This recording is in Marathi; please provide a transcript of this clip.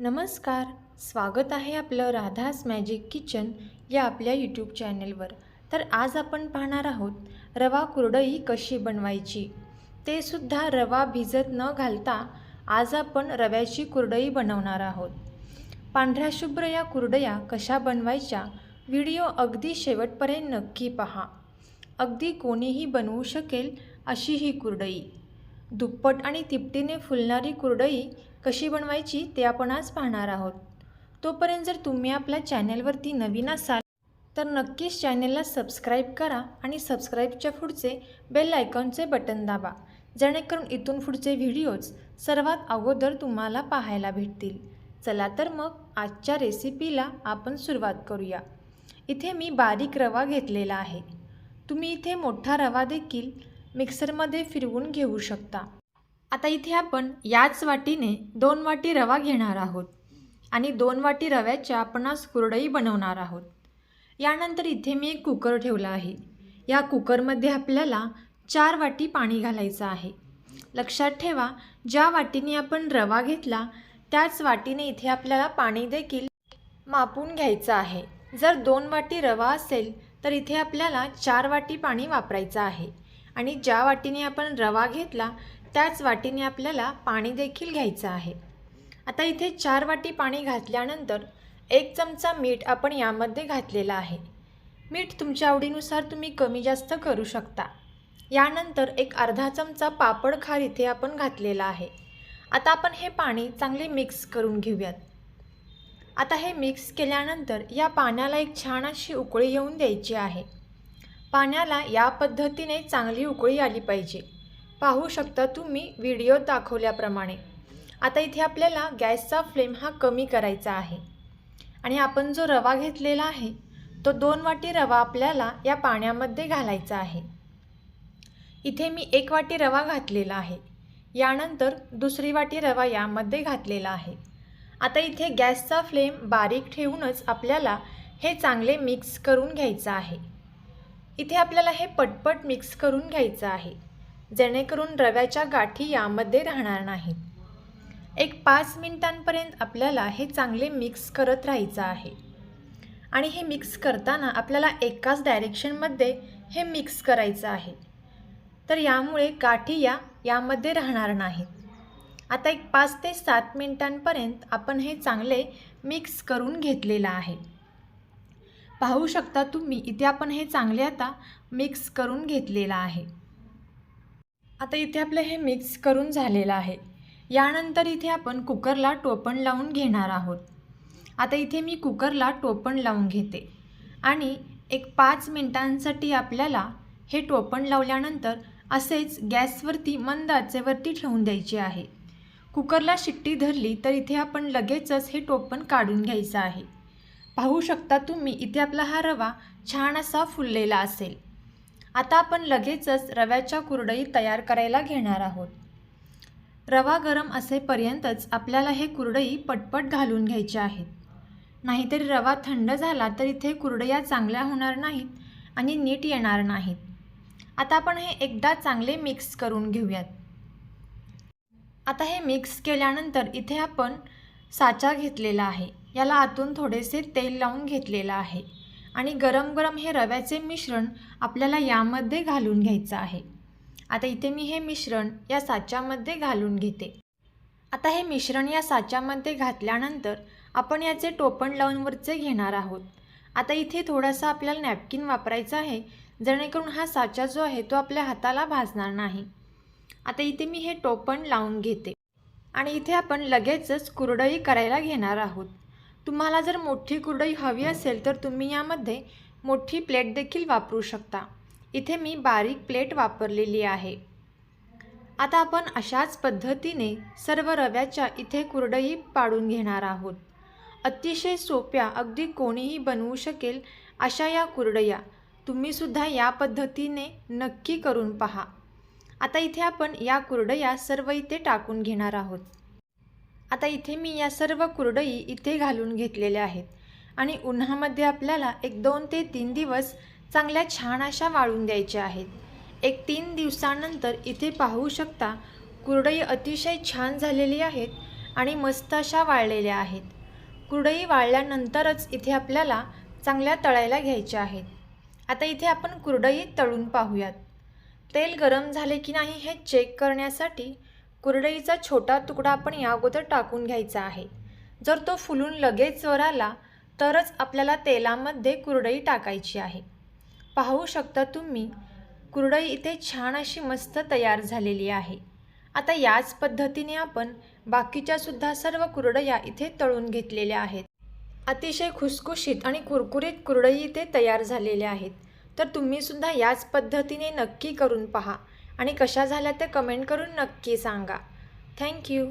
नमस्कार स्वागत आहे आपलं राधास मॅजिक किचन या आपल्या यूट्यूब चॅनेलवर. तर आज आपण पाहणार आहोत रवा कुरडई कशी बनवायची? ते सुद्धा रवा भिजत न घालता आज आपण रव्याची कुरडई बनवणार आहोत. पांढऱ्या शुभ्र या कुरडया कशा बनवायच्या व्हिडिओ अगदी शेवटपर्यंत नक्की पहा. अगदी कोणीही बनवू शकेल अशी ही कुरडई. दुप्पट आणि तिपटीने फुलणारी कुरडई कशी बनवायची ते आपण आज पाहणार आहोत. तोपर्यंत जर तुम्ही आपल्या चॅनेलवरती नवीन असाल तर नक्कीच चॅनेलला सबस्क्राईब करा आणि सबस्क्राईबच्या पुढचे बेल आयकॉनचे बटन दाबा जेणेकरून इथून पुढचे व्हिडिओज सर्वात अगोदर तुम्हाला पाहायला भेटतील. चला तर मग आजच्या रेसिपीला आपण सुरुवात करूया. इथे मी बारीक रवा घेतलेला आहे. तुम्ही इथे मोठा रवा देखील मिक्सरमध्ये फिरवून घेऊ शकता. आता इथे आपण याच वाटीने दोन वाटी रवा घेणार आहोत आणि दोन वाटी रव्याच्या आपण कुरडई बनवणार आहोत. यानंतर इथे मी एक कुकर ठेवला आहे. या कुकरमध्ये आपल्याला चार वाटी पाणी घालायचं आहे. लक्षात ठेवा ज्या वाटीने आपण रवा घेतला त्याच वाटीने इथे आपल्याला पाणी देखील मापून घ्यायचं आहे. जर दोन वाटी रवा असेल तर इथे आपल्याला चार वाटी पाणी वापरायचं आहे. आणि ज्या वाटीने आपण रवा घेतला त्याच वाटीने आपल्याला पाणी देखील घ्यायचं आहे. आता इथे चार वाटी पाणी घातल्यानंतर एक चमचा मीठ आपण यामध्ये घातलेला आहे. मीठ तुमच्या आवडीनुसार तुम्ही कमी जास्त करू शकता. यानंतर एक अर्धा चमचा पापड खार इथे आपण घातलेला आहे. आता आपण हे पाणी चांगले मिक्स करून घेऊयात. आता हे मिक्स केल्यानंतर या पाण्याला एक छान अशी उकळी येऊन द्यायची आहे. पाण्याला या पद्धतीने चांगली उकळी आली पाहिजे. पाहू शकता तुम्ही व्हिडिओ दाखवल्याप्रमाणे. आता इथे आपल्याला गॅसचा फ्लेम हा कमी करायचा आहे. आणि आपण जो रवा घेतलेला आहे तो दोन वाटी रवा आपल्याला या पाण्यामध्ये घालायचा आहे. इथे मी एक वाटी रवा घातलेला आहे. यानंतर दुसरी वाटी रवा यामध्ये घातलेला आहे. आता इथे गॅसचा फ्लेम बारीक ठेवूनच आपल्याला हे चांगले मिक्स करून घ्यायचं आहे. इथे आपल्याला हे पटपट मिक्स करून घ्यायचं आहे. जेणेकरून रव्याच्या गाठी यामध्ये राहणार नाहीत. एक पाच मिनिटांपर्यंत आपल्याला हे चांगले मिक्स करत राहायचं आहे. आणि हे मिक्स करताना आपल्याला एकाच डायरेक्शनमध्ये हे मिक्स करायचं आहे. तर यामुळे गाठी या यामध्ये राहणार नाहीत. आता एक पाच ते सात मिनिटांपर्यंत आपण हे चांगले मिक्स करून घेतलेलं आहे. पाहू शकता तुम्ही इथे आपण हे चांगले आता मिक्स करून घेतलेलं आहे. आता इथे आपलं हे मिक्स करून झालेलं आहे. यानंतर इथे आपण कुकरला टोपण लावून घेणार आहोत. आता इथे मी कुकरला टोपण लावून घेते. आणि एक पाच मिनटांसाठी आपल्याला हे टोपण लावल्यानंतर असेच गॅसवरती मंद आचेवरती ठेवून द्यायचे आहे. कुकरला शिट्टी धरली तर इथे आपण लगेचच हे टोपण काढून घ्यायचं आहे. पाहू शकता तुम्ही इथे आपला हा रवा छान असा फुललेला असेल. आता आपण लगेचच रव्याच्या कुरडई तयार करायला घेणार आहोत. रवा गरम असेपर्यंतच आपल्याला हे कुरडई पटपट घालून घ्यायचे आहेत. नाहीतरी रवा थंड झाला तर इथे कुरडया चांगल्या होणार नाहीत आणि नीट येणार नाहीत. आता आपण हे एकदा चांगले मिक्स करून घेऊयात. आता हे मिक्स केल्यानंतर इथे आपण साचा घेतलेला आहे. याला आतून थोडेसे तेल लावून घेतलेलं आहे. आणि गरम गरम हे रव्याचे मिश्रण आपल्याला यामध्ये घालून घ्यायचं आहे. आता इथे मी हे मिश्रण या साच्यामध्ये घालून घेते. आता हे मिश्रण या साच्यामध्ये घातल्यानंतर आपण याचे टोपण लावूनवरचे घेणार आहोत. आता इथे थोडासा आपल्याला नॅपकिन वापरायचा आहे. जेणेकरून हा साचा जो आहे तो आपल्या हाताला भाजणार नाही. आता इथे मी हे टोपण लावून घेते. आणि इथे आपण लगेचच कुरडई करायला घेणार आहोत. तुम्हाला जर मोठी कुरडई हवी असेल तर तुम्ही यामध्ये मोठी प्लेट देखील वापरू शकता. इथे मी बारीक प्लेट वापरलेली आहे. आता आपण अशाच पद्धतीने सर्व रव्याच्या इथे कुरडई पाडून घेणार आहोत. अतिशय सोप्या अगदी कोणीही बनवू शकेल अशा या कुरडया. तुम्हीसुद्धा या पद्धतीने नक्की करून पहा. आता इथे आपण या कुरडया सर्व इथे टाकून घेणार आहोत. आता इथे मी या सर्व कुरडई इथे घालून घेतलेल्या आहेत. आणि उन्हामध्ये आपल्याला एक दोन ते तीन दिवस चांगल्या छान अशा वाळून द्यायच्या आहेत. एक तीन दिवसानंतर इथे पाहू शकता कुरडई अतिशय छान झालेली आहेत आणि मस्त अशा वाळलेल्या आहेत. कुरडई वाळल्यानंतरच इथे आपल्याला चांगल्या तळायला घ्यायच्या आहेत. आता इथे आपण कुरडई तळून पाहूयात. तेल गरम झाले की नाही हे चेक करण्यासाठी कुरडईचा छोटा तुकडा आपण या अगोदर टाकून घ्यायचा आहे. जर तो फुलून लगेच वर आला तरच आपल्याला तेलामध्ये कुरडई टाकायची आहे. पाहू शकता तुम्ही कुरडई इथे छान अशी मस्त तयार झालेली आहे. आता याच पद्धतीने आपण बाकीच्या सुद्धा सर्व कुरडया इथे तळून घेतलेल्या आहेत. अतिशय खुसखुशीत आणि कुरकुरीत कुरडई इथे तयार झालेल्या आहेत. तर तुम्ही सुद्धा याच पद्धतीने नक्की करून पहा. आणि कशा झाल्या ते कमेंट करून नक्की सांगा. थँक्यू